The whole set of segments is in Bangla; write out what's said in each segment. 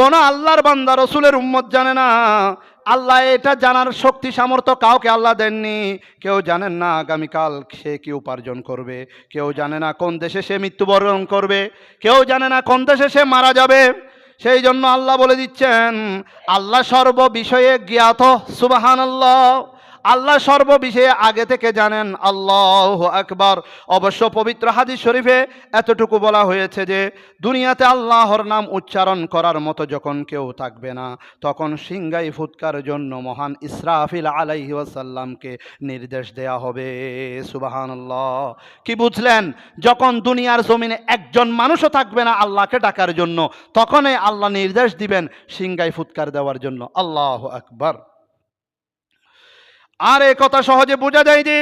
কোন আল্লাহর বান্দা রসুলের উম্মত জানে না। আল্লাহ এটা জানার শক্তি, সামর্থ্য কাউকে আল্লাহ দেননি। কেউ জানেন না আগামীকাল সে কি উপার্জন করবে। কেউ জানে না কোন দেশে সে মৃত্যুবরণ করবে। কেউ জানে না কোন দেশে সে মারা যাবে। সেই জন্য আল্লাহ বলে দিচ্ছেন, আল্লাহ সর্ব বিষয়ে জ্ঞাত সুবাহান আল্লাহ আল্লাহ সর্ব বিষয়ে আগে থেকে জানেন, আল্লাহ আকবার। অবশ্য পবিত্র হাদিস শরীফে এতটুকু বলা হয়েছে যে, দুনিয়াতে আল্লাহর নাম উচ্চারণ করার মতো যখন কেউ থাকবে না, তখন সিংগাই ফুৎকার জন্য মহান ইসরাফিল আলাইহি ওয়াসাল্লামকে নির্দেশ দেয়া হবে। সুবাহান কি বুঝলেন? যখন দুনিয়ার জমিনে একজন মানুষও থাকবে না আল্লাহকে ডাকার জন্য, তখনই আল্লাহ নির্দেশ দিবেন সিংগাই ফুৎকার দেওয়ার জন্য। আল্লাহ আকবার। আর এ কথা সহজে বোঝা যায় যে,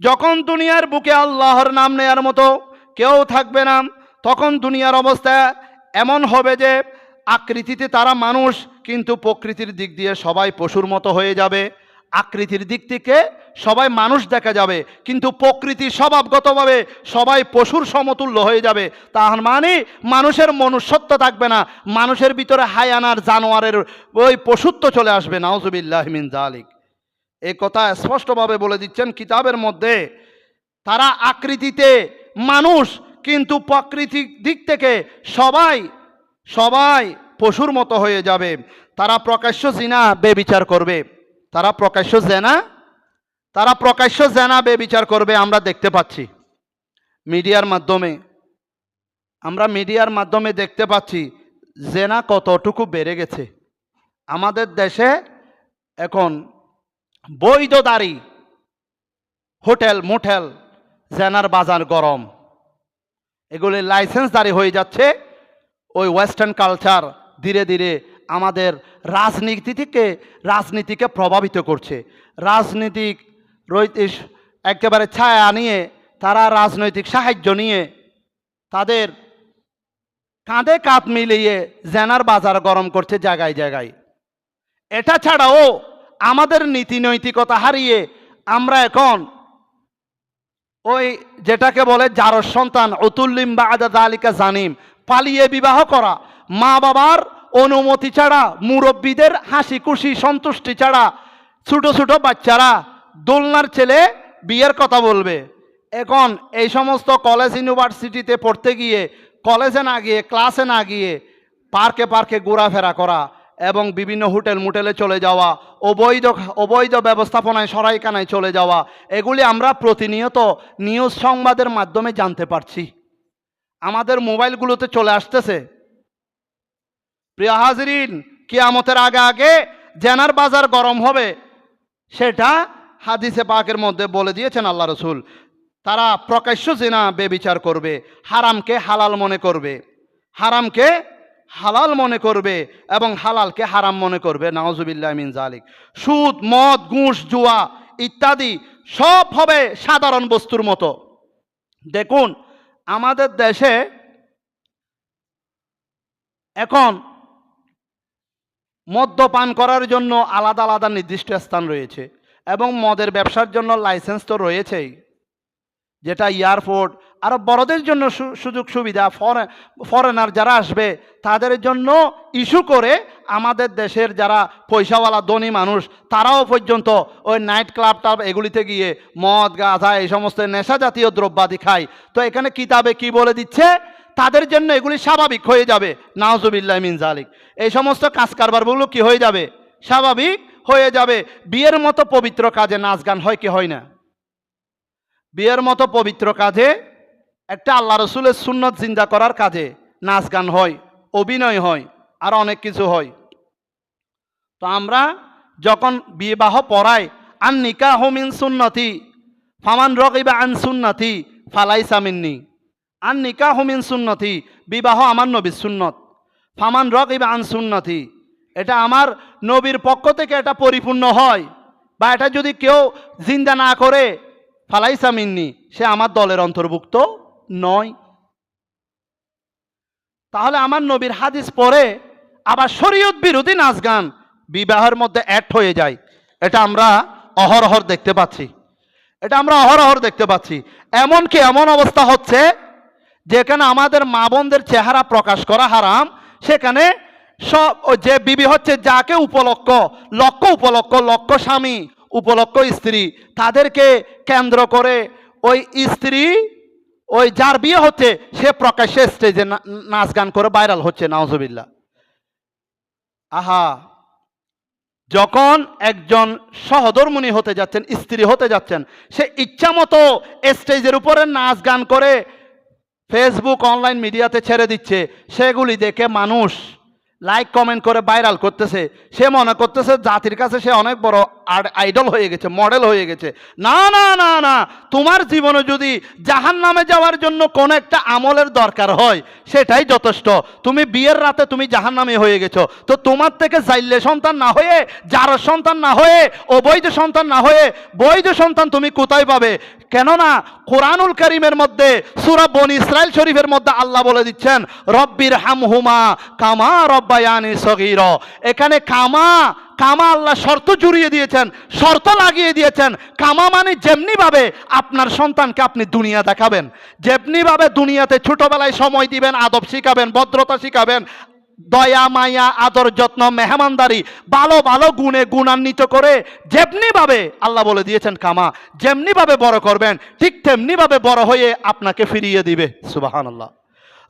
যখন দুনিয়ার বুকে আল্লাহর নাম নেয়ার মতো কেউ থাকবে না, তখন দুনিয়ার অবস্থা এমন হবে যে, আকৃতিতে তারা মানুষ, কিন্তু প্রকৃতির দিক দিয়ে সবাই পশুর মতো হয়ে যাবে। আকৃতির দিক থেকে সবাই মানুষ দেখা যাবে, কিন্তু প্রকৃতি স্বভাবগতভাবে সবাই পশুর সমতুল্য হয়ে যাবে। তার মানে মানুষের মনুষ্যত্ব থাকবে না, মানুষের ভিতরে হায়ানার জানোয়ারের ওই পশুত্ব চলে আসবে। নাউজুবিল্লাহ মিন জালিক এই কথা স্পষ্টভাবে বলে দিচ্ছেন, কিতাবের মধ্যে তারা আকৃতিতে মানুষ, কিন্তু প্রাকৃতিক দিক থেকে সবাই সবাই পশুর মতো হয়ে যাবে। তারা প্রকাশ্য জিনা বেবিচার করবে। তারা প্রকাশ্য জেনা, তারা প্রকাশ্য জেনা বেবিচার করবে, আমরা দেখতে পাচ্ছি। মিডিয়ার মাধ্যমে, আমরা মিডিয়ার মাধ্যমে দেখতে পাচ্ছি জেনা কতটুকু বেড়ে গেছে। আমাদের দেশে এখন বৈধ দাড়ি হোটেল, মোটেল, জেনার বাজার গরম। এগুলি লাইসেন্স দাঁড়ি হয়ে যাচ্ছে। ওই ওয়েস্টার্ন কালচার ধীরে ধীরে আমাদের রাজনীতি থেকে রাজনীতিকে প্রভাবিত করছে। রাজনীতিক রৈতিস একেবারে ছায়া নিয়ে, তারা রাজনৈতিক সাহায্য নিয়ে তাদের কাঁধে কাঁধ মিলিয়ে জেনার বাজার গরম করছে জায়গায় জায়গায়। এটা ছাড়াও আমাদের নীতি নৈতিকতা হারিয়ে আমরা এখন ওই যেটাকে বলে যারর সন্তান অতুল্লিম বা আদাদ আলিকা জানিম, পালিয়ে বিবাহ করা। মা বাবার অনুমতি ছাড়া, মুরব্বীদের হাসি খুশি সন্তুষ্টি ছাড়া, ছোট ছোট বাচ্চারা দোলনার ছেলে বিয়ের কথা বলবে। এখন এই সমস্ত কলেজ ইউনিভার্সিটিতে পড়তে গিয়ে কলেজে না গিয়ে ক্লাসে না গিয়ে পার্কে পার্কে ঘোরাফেরা করা। এবং বিভিন্ন হোটেল মোটেলে চলে যাওয়া, অবৈধ অবৈধ ব্যবস্থাপনায়, সরাইখানায় চলে যাওয়া, এগুলি আমরা প্রতিনিয়ত নিউজ সংবাদের মাধ্যমে জানতে পারছি। আমাদের মোবাইলগুলোতে চলে আসতেছে। প্রিয় হাজরিন, কিয়ামতের আগে আগে জেনার বাজার গরম হবে, সেটা হাদিসে পাকের মধ্যে বলে দিয়েছেন আল্লাহ রসুল। তারা প্রকাশ্য জেনা বেবিচার করবে, হারামকে হালাল মনে করবে। হারামকে হালাল মনে করবে এবং হালালকে হারাম মনে করবে নওয়াজুবিল্লাহ মিন জালিক সুদ, মদ, ঘুষ, জুয়া ইত্যাদি সব হবে সাধারণ বস্তুর মতো। দেখুন, আমাদের দেশে এখন মদ্যপান করার জন্য আলাদা আলাদা নির্দিষ্ট স্থান রয়েছে এবং মদের ব্যবসার জন্য লাইসেন্স তো রয়েছেই। যেটা এয়ারপোর্ট। আরও বড়দের জন্য সুযোগ সুবিধা, ফরে ফরেনার যারা আসবে, তাদের জন্য ইস্যু করে আমাদের দেশের যারা পয়সাওয়ালা ধনী মানুষ, তারাও পর্যন্ত ওই নাইট ক্লাব টাব এগুলিতে গিয়ে মদ গাঁজা এই সমস্ত নেশা জাতীয় দ্রব্যাদি খায়। তো এখানে কিতাবে কি বলে দিচ্ছে? তাদের জন্য এগুলি স্বাভাবিক হয়ে যাবে। নাওজুবিল্লাহ মিন জালিক এই সমস্ত কাজ কারবারগুলো কি হয়ে যাবে? স্বাভাবিক হয়ে যাবে। বিয়ের মতো পবিত্র কাজে নাচ গান হয় কি হয় না? বিয়ের মতো পবিত্র কাজে, একটা আল্লাহ রসুলের সুন্নত জিন্দা করার কাজে নাচ গান হয়, অভিনয় হয়, আর অনেক কিছু হয়। তো আমরা যখন বিবাহ পড়াই, আন নিকা হোমিন সুন্নতি, ফামান রকিবা আন সুন্নতি ফালাই সামিননি আন নিকা হোমিন সুন্নতি, বিবাহ আমার নবীর সুন্নত। ফামান রকিবা আন সুন্নতি, এটা আমার নবীর পক্ষ থেকে এটা পরিপূর্ণ হয়, বা এটা যদি কেউ জিন্দা না করে ফালাইসা মিন্নি, সে আমার দলের অন্তর্ভুক্ত নয়। তাহলে আমার নবীর হাদিস পরে আবার শরীয়ত বিরোধী নাচ গান বিবাহের মধ্যে অ্যাড হয়ে যায়। এটা আমরা অহরহর দেখতে পাচ্ছি। এটা আমরা অহরহর দেখতে পাচ্ছি। এমনকি এমন অবস্থা হচ্ছে যেখানে আমাদের মা বোনদের চেহারা প্রকাশ করা হারাম। সেখানে সব যে বিবি হচ্ছে যাকে উপলক্ষ লক্ষ্য উপলক্ষ লক্ষ্য স্বামী উপলক্ষ স্ত্রী। তাদেরকে কেন্দ্র করে ওই স্ত্রী, ওই যার বিয়ে হচ্ছে, সে প্রকাশ্যে স্টেজে নাচ গান করে ভাইরাল হচ্ছে নাওজবিল্লা আহা! যখন একজন সহধর্মণী হতে যাচ্ছেন, স্ত্রী হতে যাচ্ছেন, সে ইচ্ছা মতো স্টেজের উপরে নাচ গান করে ফেসবুক অনলাইন মিডিয়াতে ছেড়ে দিচ্ছে। সেগুলি দেখে মানুষ লাইক কমেন্ট করে ভাইরাল করতেছে। সে মনে করতেছে জাতির কাছে সে অনেক বড় আইডল হয়ে গেছে মডেল হয়ে গেছে। না না না না। তোমার জীবনে যদি জাহান নামে যাওয়ার জন্য কোনো একটা আমলের দরকার হয়, সেটাই যথেষ্ট। তুমি বিয়ের রাতে তুমি জাহান নামে হয়ে গেছো। তো তোমার থেকে জাইলে সন্তান না হয়ে যার সন্তান না হয়ে, অবৈধ সন্তান না হয়ে, বৈধ সন্তান তুমি কোথায় পাবে? কেননা কোরআনুল করিমের মধ্যে, সুরা বনি ইসরায়েল শরীফের মধ্যে আল্লাহ বলে দিচ্ছেন রব্বির হাম হুমা কামা রব্বায়ানি সগীর। এখানে কামা কামা আল্লাহ শর্ত জুড়িয়ে দিয়েছেন, শর্ত লাগিয়ে দিয়েছেন। কামা মানে যেমনিভাবে আপনার সন্তানকে আপনি দুনিয়া দেখাবেন, যেমনিভাবে দুনিয়াতে ছোটবেলায় সময় দিবেন, আদব শিখাবেন, ভদ্রতা শিখাবেন, দয়া, মায়া, আদর, যত্ন, মেহমানদারি, ভালো ভালো গুণে গুণান্বিত করে যেমনিভাবে আল্লাহ বলে দিয়েছেন কামা, যেমনিভাবে বড় করবেন, ঠিক তেমনিভাবে বড় হয়ে আপনাকে ফিরিয়ে দিবে। সুবাহান আল্লাহ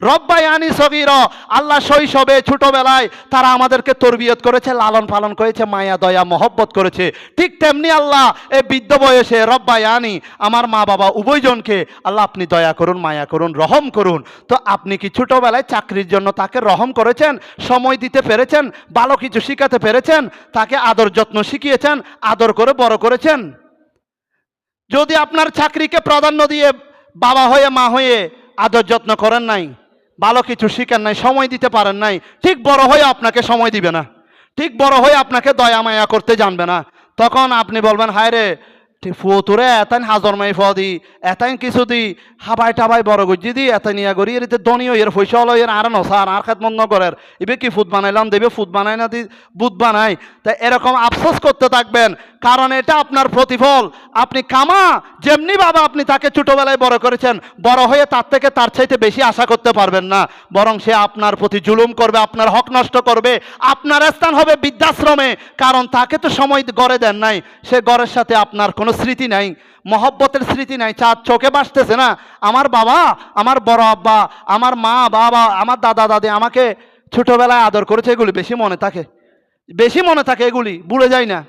রব্বায়ানি সগির, আল্লাহ শৈশবে, ছোটবেলায় তারা আমাদেরকে তরবিয়ত করেছে, লালন পালন করেছে, মায়া, দয়া, মহব্বত করেছে। ঠিক তেমনি আল্লাহ এ বৃদ্ধ বয়সে রব্বায়ানি আমার মা বাবা উভয়জনকে, আল্লাহ আপনি দয়া করুন, মায়া করুন, রহম করুন। তো আপনি কি ছোটবেলায় চাকরির জন্য তাকে রহম করেছেন, সময় দিতে পেরেছেন, ভালো কিছু শিখাতে পেরেছেন, তাকে আদর যত্ন শিখিয়েছেন, আদর করে বড় করেছেন? যদি আপনার চাকরিকে প্রাধান্য দিয়ে বাবা হয়ে, মা হয়ে আদর যত্ন করেন নাই ভালো কিছু শিখেন নাই, সময় দিতে পারেন নাই। ঠিক বড় হয়ে আপনাকে সময় দিবে না। ঠিক বড় হয়ে আপনাকে দয়া মায়া করতে জানবে না। তখন আপনি বলবেন, হায় রে ঠিক ফুতুরে এতাইন হাজর মাই ফদি এতাইন কিছু দি, হাবাই টাবাই বড় গুজি দি এতাই নিয়া করি এর দনীয় এর পয়সা এর আর নসার আর খেত মন করের। এবে কি ফুট বানাইলাম, দেবে ফুট বানাই না দি বুট বানাই? তাই এরকম আফসোস করতে থাকবেন। কারণ এটা আপনার প্রতিফল। আপনি কামা, যেমনি বাবা আপনি তাকে ছোটবেলায় বড় করেছেন, বড় হয়ে তার থেকে তার চাইতে বেশি আশা করতে পারবেন না। বরং সে আপনার প্রতি জুলুম করবে, আপনার হক নষ্ট করবে, আপনার স্থান হবে বৃদ্ধাশ্রমে। কারণ তাকে তো সময় গড়ে দেন নাই। সে গড়ের সাথে আপনার কোনো স্মৃতি নাই, মহব্বতের স্মৃতি নাই, চাঁদ চোখে বাসতেছে না। আমার বাবা, আমার বড় আব্বা, আমার মা, বাবা, আমার দাদা, দাদি আমাকে ছোটবেলায় আদর করেছে, এগুলি বেশি মনে থাকে। বেশি মনে থাকে এগুলি, ভুলে যায় না।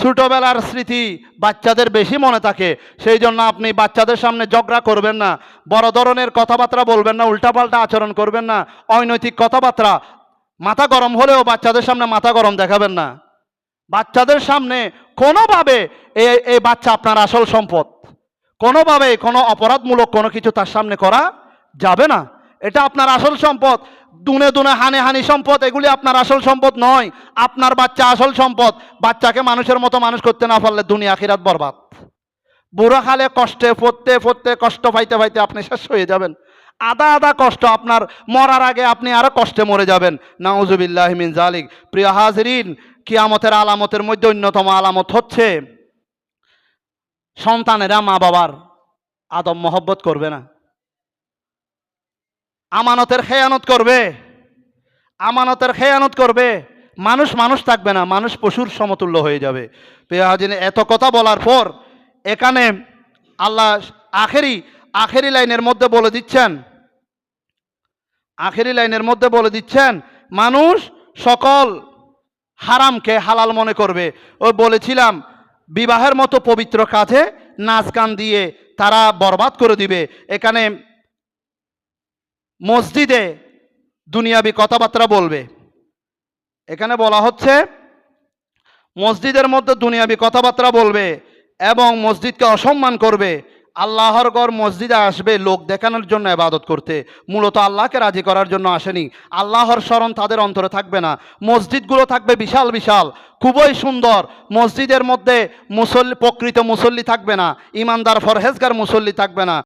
ছোটবেলার স্মৃতি বাচ্চাদের বেশি মনে থাকে। সেই জন্য আপনি বাচ্চাদের সামনে ঝগড়া করবেন না, বড় ধরনের কথাবার্তা বলবেন না, উল্টাপাল্টা আচরণ করবেন না, অনৈতিক কথাবার্তা, মাথা গরম হলেও বাচ্চাদের সামনে মাথা গরম দেখাবেন না। বাচ্চাদের সামনে কোনোভাবে এই বাচ্চা আপনার আসল সম্পদ, কোনোভাবে কোনো অপরাধমূলক কোনো কিছু তার সামনে করা যাবে না। এটা আপনার আসল সম্পদ। দুনে দুনে, হানে হানি সম্পদ, এগুলি আপনার আসল সম্পদ নয়। আপনার বাচ্চা আসল সম্পদ। বাচ্চাকে মানুষের মতো মানুষ করতে না পারলে দুনিয়া, আখিরাত বরবাদ। বুড়া খালে কষ্টে, পড়তে পড়তে, কষ্ট পাইতে পাইতে আপনি শেষ হয়ে যাবেন। আদা আদা কষ্ট আপনার মরার আগে আপনি আরও কষ্টে মরে যাবেন। নাউজুবিল্লাহ মিন জালিক প্রিয় হাজরিন, কিয়ামতের আলামতের মধ্যে অন্যতম আলামত হচ্ছে, সন্তানেরা মা বাবার আদম মহব্বত করবে না। আমানতের খেয়ানত করবে। আমানতের খেয়ানত করবে। মানুষ মানুষ থাকবে না, মানুষ পশুর সমতুল্য হয়ে যাবে। পেয়াজিন এত কথা বলার পর এখানে আল্লাহ আখেরি আখেরি লাইনের মধ্যে বলে দিচ্ছেন। আখেরি লাইনের মধ্যে বলে দিচ্ছেন, মানুষ সকল হারামকে হালাল মনে করবে। ও বলেছিলাম, বিবাহের মতো পবিত্র কাজে নাচ গান দিয়ে তারা বরবাদ করে দিবে। এখানে মসজিদে দুনিয়াবি কথাবার্তা বলবে। এখানে বলা হচ্ছে, মসজিদের মধ্যে দুনিয়াবি কথাবার্তা বলবে এবং মসজিদকে অসম্মান করবে। আল্লাহর গড় মসজিদে আসবে লোক দেখানোর জন্য ইবাদত করতে। মূলত আল্লাহকে রাজি করার জন্য আসেনি। আল্লাহর স্মরণ তাদের অন্তরে থাকবে না। মসজিদগুলো থাকবে বিশাল বিশাল, খুবই সুন্দর। মসজিদের মধ্যে মুসল্লি, প্রকৃত মুসল্লি থাকবে না। ইমানদার ফরহেজগার মুসল্লি থাকবে না।